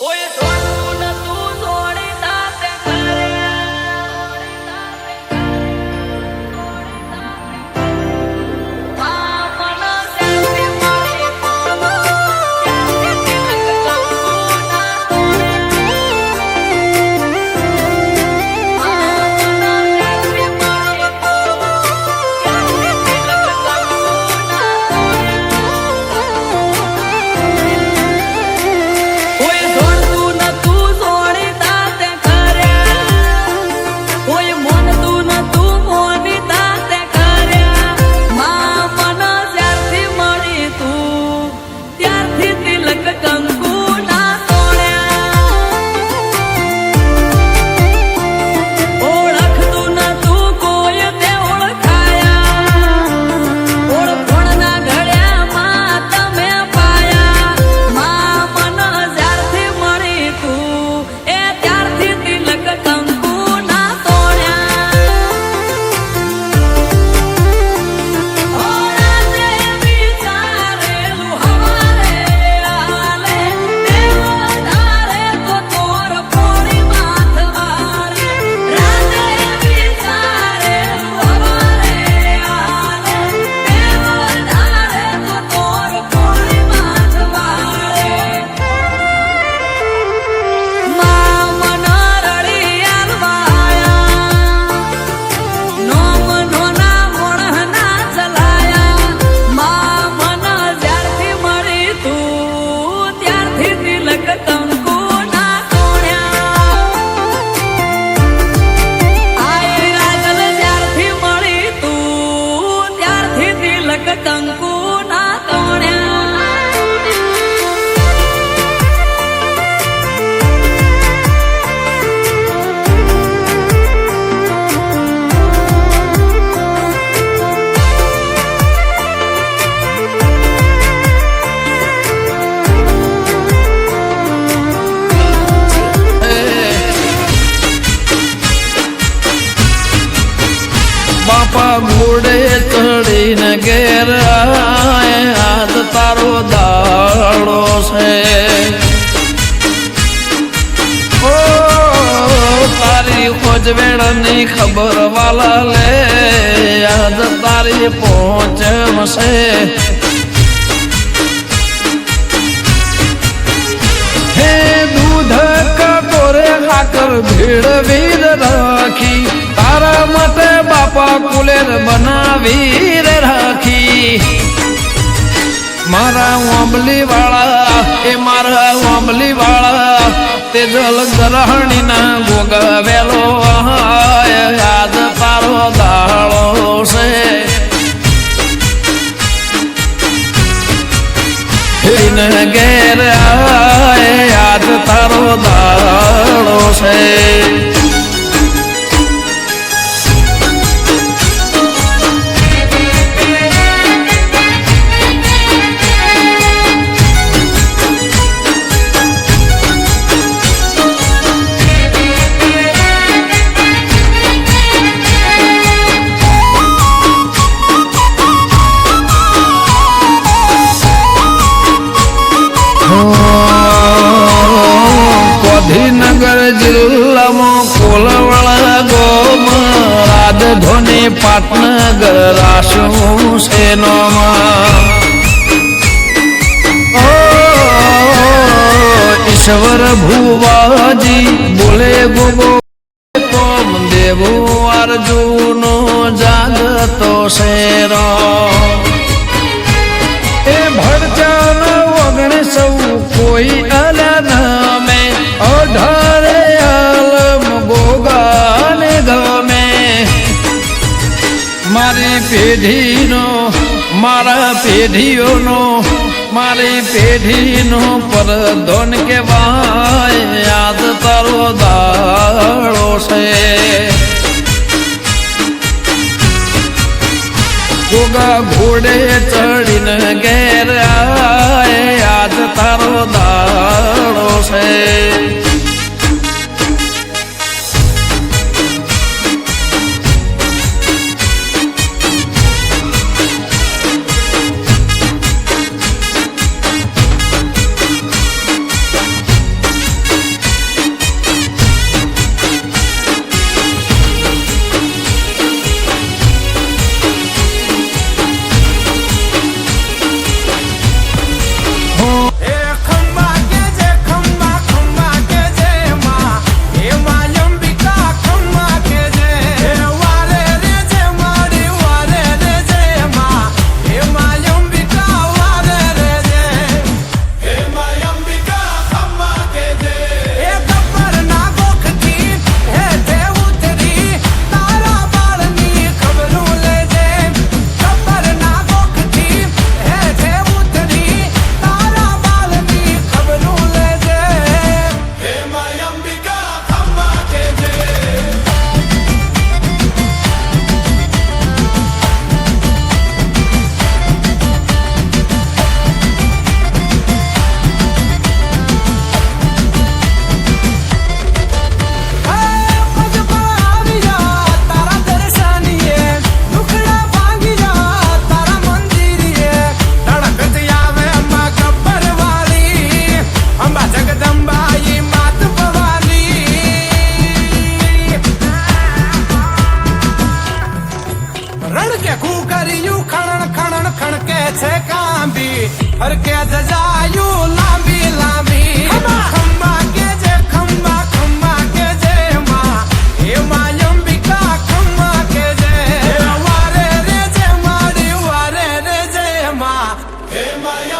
Oi, que tan cool. બાપા ઘોડે ચડીને ઘેર આજ તારો દાડો છે. ઓ, તારી ખોજવેળની ખબર વાલા લે. આજ તારી પહોંચશે હે દૂધ કટોરે હાકર ભીડ રાખી. તારા બાપા બનાવી રે રાખી. મારા ઓંબલી વાળા એ મારા ઓંબલી વાળા તે જલ ગ્રહણી ના ગોગવેલો યાદ જિલ્લામાં કોલવળા ગોમ રાજધોની પાટનગર રાશું સેનોમાં ઈશ્વર ભુવાજી, બોલે ગોગો, કોમ દેવો, અર્જુનો જાગતો શેરો. પેઢીનો મારા પેઢીઓનો મારી પેઢીનો પરધોન કહેવાય યાદ તારો દાડો છે. ગોગા ઘોડે ચડીને હરકે જજાયું લાંબી લાંબી ખંભા કે જે ખંભા ખંભા કે જે માં હે માં અંબિકા ખંભા કે જે વારે રે જે મારી વારે રે જે માં હે માં